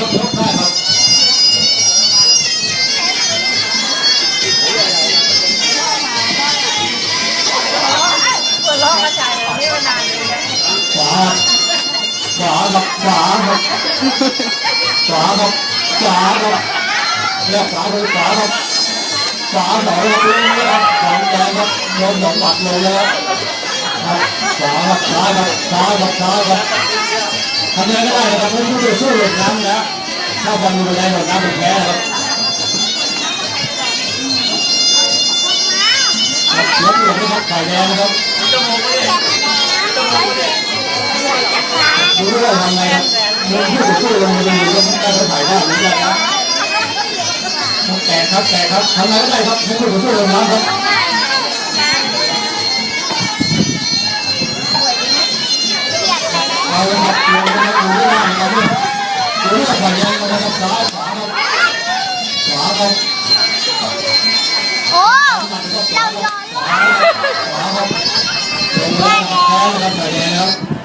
ครับยกได้ครับเปิดล้อกระจายนี่มานานเลยนะขวาขวาครับขวาครับขวาครับขวาครับเรียกขวาคือขวาครับขวาสองครับลุ้นนะครับของแดงครับโดนสองหมัดเลยนะครับขวาครับซ้าครับซ้าครับซ้าครับำยังไงก็ได้ครับไม่สู้สู้หลุดน้ำนะถ้าบอลอยู่ในหลุดน้ำเป็นแพ้ครับครับยกอยู่นะครับฝ่ายแดงนะครับดูด้วยทำไงครับมือผู้สู้ลงมือมือก็ได้ถ่ายได้เหมือนกันนะแตกครับแตกครับทำอะไงก็ได้ครับให้ผู้สู้ลงน้ำครับ งนะครับซ้ายขวาครับขวาครับโอ้เราย้อนขวาครับลงแล้วนะครับแพ้นะครับฝ่ายแดงครับ